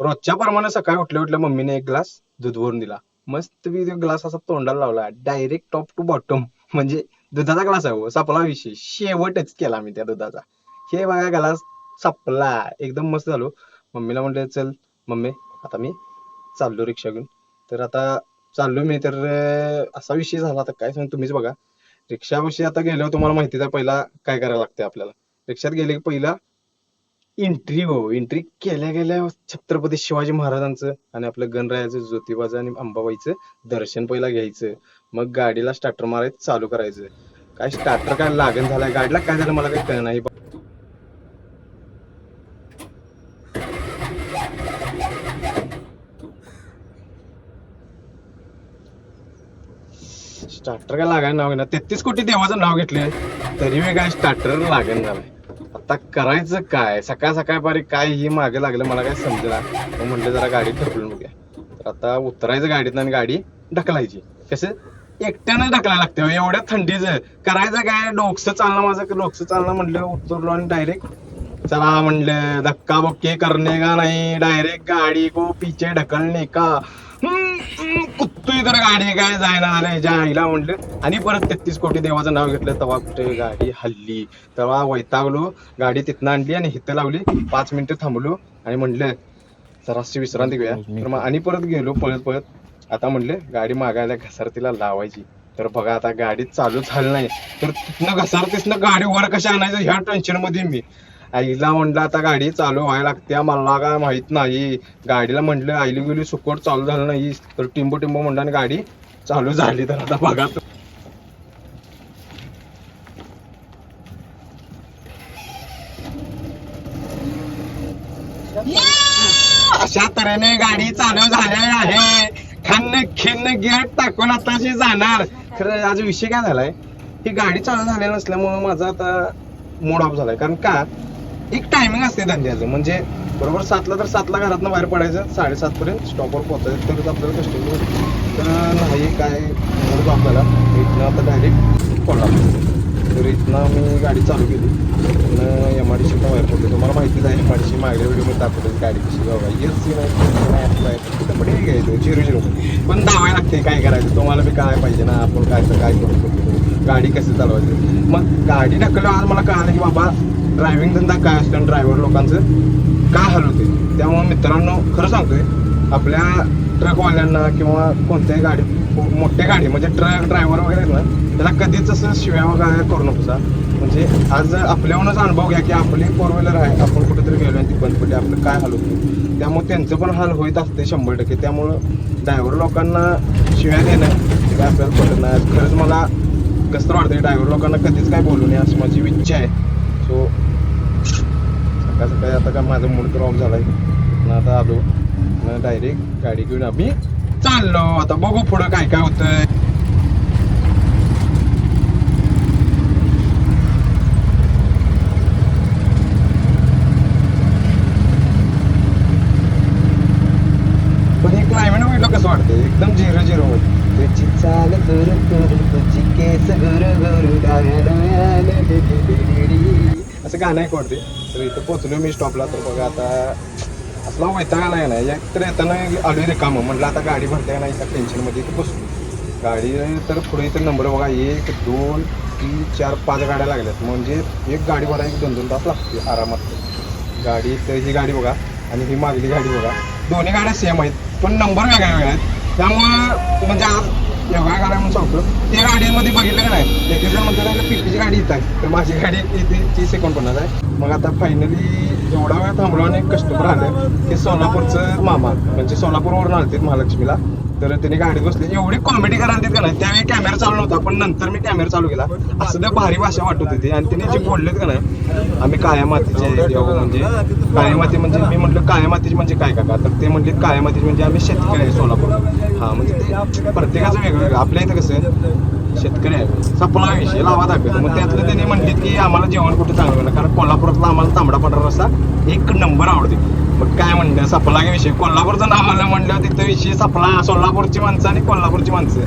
रोजच्या प्रमाणे सकाळी उठल्या उठल्या मम्मीने एक ग्लास दूध भरून दिला. मस्त मी ग्लास असा तोंडाला लावला. डायरेक्ट टॉप टू बॉटम म्हणजे दुधाचा ग्लास आहे हो, विषय. शेवटच केला मी त्या दुधाचा. हे बघा ग्लास सापला. एकदम मस्त झालो. मम्मीला म्हटलं चल मम्मी आता मी चाललो रिक्षा घेऊन. तर आता चाललो मी. तर असा विषय झाला आता. काय सांग? तुम्हीच बघा. रिक्षाविषयी आता गेल्यावर तुम्हाला माहितीच आहे पहिला काय करायला लागते आपल्याला? रिक्षात गेले की पहिला एंट्री हो एंट्री केल्या गेल्या छत्रपती शिवाजी महाराजांचं आणि आपलं गणरायाचं ज्योतिबाचं आणि अंबाबाईचं दर्शन पहिला घ्यायचं. मग गाडीला स्टार्टर मारायचं चालू करायचं. काय स्टार्टर काय लागण झालाय? गाडीला काय झालं मला काही कळ नाही. स्टार्टर काय लागायला नाव घेणार? तेहतीस कोटी देवाचं नाव घेतले तरी मी काय स्टार्टर लागण झालंय. आता करायचं काय? सकाळ सकाळपारी काय हे मागे लागलं मला काय समजला मग म्हटलं जरा गाडी ठरवून बघूया. तर आता उतरायचं गाडीत आणि गाडी ढकलायची. कसं? एकट्यानं ढकलायला लागते हो, एवढ्या थंडीचं. करायचं काय? डोकसं चालणं माझं डोकसं चालणं म्हटलं उतरलो आणि डायरेक्ट चला म्हणलं धक्का बक्के करणे का नाही? डायरेक्ट गाडी को पीछे ढकलणे का? कुत्तोय तर गाडी काय जायना झालं ह्याच्या आईला म्हटलं आणि परत तेहतीस कोटी देवाचं नाव घेतलं तेव्हा कुठे गाडी हल्ली. तेव्हा वैतागलो गाडी तिथनं आणली आणि हिथं लावली. पाच मिनिटं थांबलो आणि म्हटलं जराशी विश्रांती घेऊया. तर मग आणि परत गेलो पळत पळत. आता म्हणलं गाडी मागायला घसरतीला लावायची. तर बघा आता गाडी चालू झाली नाही. तर तिथनं घसरतीसनं गाडी वर कशा आणायचं ह्या टेन्शनमध्ये मी. आईला म्हणलं आता गाडी चालू व्हायला लागते मला काय माहीत नाही. गाडीला म्हटलं आईली गेली सुकोट चालू झालं नाही. तर टिंबो टिंबो म्हणलं आणि गाडी चालू झाली तर आता बघा. अशा तऱ्हेने गाडी चालू झाली आहे. खन्न खिन्न गेट टाकून आता जाणार. खरं आज विषय काय झालाय? ही गाडी चालू झाली नसल्यामुळे माझा आता मूड ऑफ झालाय. कारण का? एक टायमिंग असते धंद्याचं. म्हणजे बरोबर सातला तर सातला घरातनं बाहेर पडायचं साडेसात पर्यंत स्टॉपवर पोहोचायचं तरच आपल्याला कस्टमर तर नाही काय आपल्याला ऑफ इथनं आता डायरेक्ट कोल्हापूर तर इथनं मी गाडी चालू केली. एम आय डी बाहेर पडलो. तुम्हाला माहितीच आहे एम आर डी मागल्या व्हिडिओ दाखवतो गाडी कशी बाबा एस सी नाही पण हे घ्यायचं झिरो झिरो पण दावायला लागते काय करायचं? तुम्हाला बी काय पाहिजे ना? आपण काय काय करू शकतो. गाडी कसं चालवायची? मग गाडी ढकललं आज मला कळालं की बाबा ड्रायव्हिंग धंदा काय असतो आणि ड्रायव्हर लोकांचं का हाल होते त्यामुळे मित्रांनो खरं सांगतोय आपल्या ट्रकवाल्यांना किंवा कोणत्याही गाडी मोठ्या गाडी म्हणजे ट्रक ड्रायव्हर वगैरे आहेत ना त्याला कधीच असं शिव्या वगैरे करू नकोसा म्हणजे आज आपल्याहूनच अनुभव घ्या की आपली फोर व्हीलर आहे आपण कुठेतरी गेलो आणि ती बंद पडली आपलं काय हाल होते? त्यामुळे त्यांचं पण हाल होत असते शंभर टक्के. त्यामुळं ड्रायव्हर लोकांना शिव्या देणं काय आपल्याला पडत नाही खरंच मला कसं वाटतं ड्रायव्हर लोकांना कधीच काय बोलू नये अशी माझी इच्छा आहे. सो सकाळ सकाळी आता काय माझं मूड क्रॉप झाला आहे आता आलो डायरेक्ट गाडी घेऊन आम्ही चाललो. आता बघू पुढं काय काय होतंय. पण हे क्लायमेट बघितलं कसं वाटतं एकदम झिरो झिरो तुझी चाल गुरु गुरु तुझी केस गुरु गुरु डाव्या असं गाणं एक वाटते तर इथं पोचलो मी स्टॉपला तर बघा आता असला वैताग येणार ना एक तर येताना आलोय रिकामं म्हटलं आता गाडी भरता येणार एका टेन्शनमध्ये इथं बसलो गाडी तर पुढे इथं नंबर बघा एक दोन तीन चार पाच गाड्या लागल्यात. म्हणजे एक गाडी भरा एक दोन दोन तास लागते आरामात. गाडी तर ही गाडी बघा आणि ही मागली गाडी बघा. दोन्ही गाड्या सेम आहेत पण नंबर वेगळ्या वेगळ्या आहेत. त्यामुळं म्हणजे आज एवढ्या गाड्या म्हणून सांगतो त्या गाडीमध्ये बघितलं का नाही? एक जण म्हणतो ना पिपीची गाडी येत आहे. तर माझी गाडी इथे तीस पन्नास आहे. मग आता फायनली एवढा वेळ थांबलो आणि कस्टमर आलं की सोलापूरचं मामा म्हणजे सोलापूरवरून आलते महालक्ष्मीला. तर त्याने गाडी बसली. एवढी कॉमेडी करायला का नाही? त्यावेळी कॅमेरा चालू नव्हता पण नंतर मी कॅमेरा चालू केला. असं त्या भारी भाषा वाटत होती. आणि त्याने जे बोललेत का नाही आम्ही काळ्या मातीचे हो म्हणजे. काळ्या माती म्हणजे मी म्हटलं काळ्या मातीची म्हणजे काय काका? तर ते म्हणले काळ्या मातीची म्हणजे आम्ही शेतकरी आहे सोलापूर. हा म्हणजे ते प्रत्येकाचं वेगळं आपल्या इथं कसं शेतकरी आहे. सपला विषय लावा दाखवतो. मग त्यातलं त्यांनी म्हणलीत की आम्हाला जेवण कुठे चांगलं कारण कोल्हापुरातला आम्हाला तांबडा पांढरा रस्ता एक नंबर आवडते. मग काय म्हणलं सपला विषय? कोल्हापूरचं नाव आलं म्हणलं तिथं विषय सपला. सोलापूरची माणसं आणि कोल्हापूरची माणसं.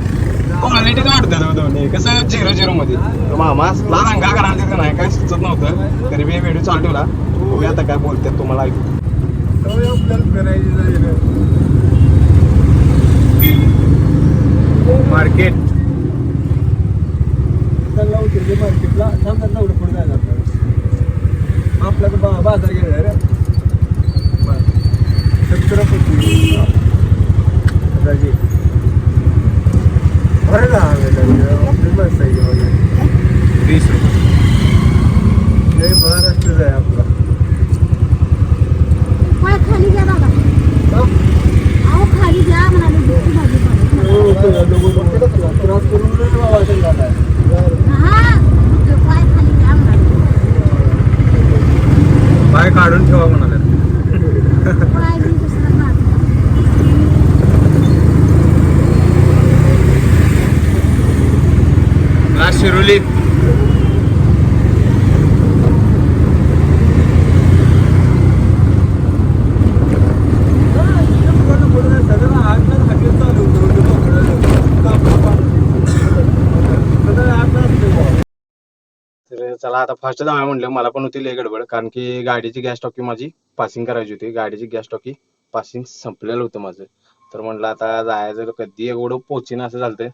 क्वालिटीच वाटतात हो दोन्ही कसं झिरो झिरो मध्ये. मामा असला रंगा करा तिथं नाही. काय सुचत नव्हतं. तरी मी व्हिडिओ चालू ठेवला. बघूया आता काय बोलतात तुम्हाला. ऐकू मार्केट त्यांना उतरले मार्केटला थांबतात ना एवढं पुढे जायला आपल्याला आपला तर बा- बाजार गेला रे छत्रपती राजे बरं का फेमस आहे वगैरे वीस रुपये जय महाराष्ट्र आहे आपला पाय खाली घ्या बाबा अहो खाली घ्या म्हणाले डोकी भाजी पडे. त्रास करून नाही बाबा त्यांना हा पाय खाली घ्या म्हणाले पाय काढून ठेवा म्हणाले पाय मी दुसरा काढला. आज शिरोली. चला आता फास्ट जाऊया म्हटलं मला पण होती लय गडबड कारण की गाडीची गॅस टॉकी माझी पासिंग करायची होती. गाडीची गॅस टॉकी पासिंग संपलेलं होतं माझं. तर म्हटलं आता जायचं कधी? एवढं पोचीन असं झालं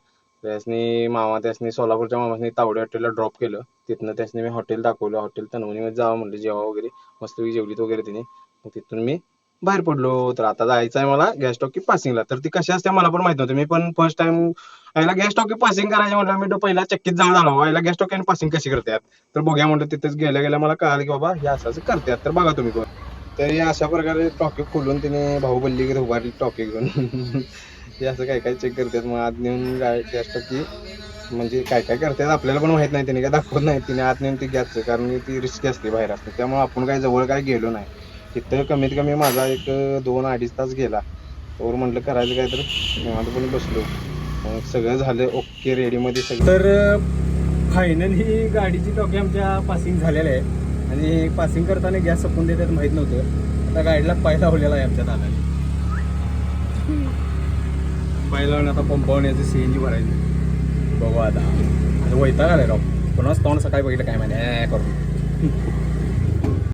त्यासनी मामा त्यासनी सोलापूरच्या मामासनी तावडे हॉटेलला ड्रॉप केलं. तिथनं त्यासनी मी हॉटेल दाखवलं. हॉटेल तनवणीमध्ये जावं म्हटलं जेवा वगैरे मस्त जेवलीत वगैरे तिने. मग तिथून मी बाहेर पडलो. तर आता जायचं आहे मला गॅस टॉकी पासिंगला तर ती कशी असते मला पण माहीत नव्हतं. मी पण फर्स्ट टाइम आईला गॅस टॉकी पासिंग करायचं म्हटलं मी पहिला चक्कीत जाऊन आलो. याला गॅस टॉकी पासिंग कशी करतात? तर बघूया म्हटलं तिथेच गेल्या गेल्या मला कळालं की बाबा हे असं असं करतात. तर बघा तुम्ही पण. तर अशा प्रकारे टॉकी खोलून तिने भाऊबल्ली उभारली टॉपिक घेऊन. हे असं काय काय चेक करतात मग आत नेऊन गॅस की म्हणजे काय काय करतात आपल्याला पण माहीत नाही तिने काय दाखवत नाही. तिने आत नेऊन ती गॅसचं कारण की ती रिस्की असते बाहेर असते. त्यामुळे आपण काय जवळ काय गेलो नाही. तिथं कमीत कमी माझा एक दोन अडीच तास गेला. तर म्हटलं करायचं काय तर निवांत पण बसलो. मग सगळं झालं ओके रेडीमध्ये सगळं. तर फायनली गाडीची टॉकी आमच्या पासिंग झालेल्या आहे आणि पासिंग करताना गॅस सपून देतात माहीत नव्हतं. आता गाडीला पाय लावलेला आहे आमच्या दादाने. पाय लावून आता पंपावण्याचं सी एन जी भरायची. बघू आता. आता वैताग आलाय राव. पुन्हा तोंड सकाळी बघितलं काय माहिती? करून